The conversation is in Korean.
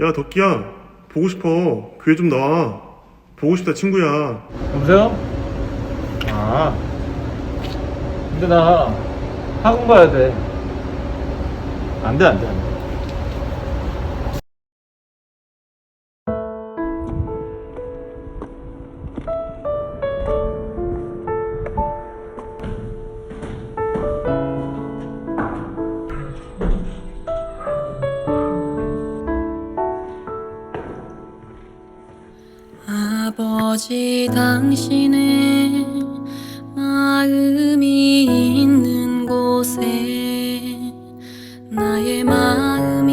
야, 덕기야. 보고 싶어. 교회 좀 나와. 보고 싶다, 친구야. 여보세요? 아. 근데 나 학원 가야 돼. 안 돼, 안 돼, 안 돼. 아버지 당신의 마음이 있는 곳에 나의 마음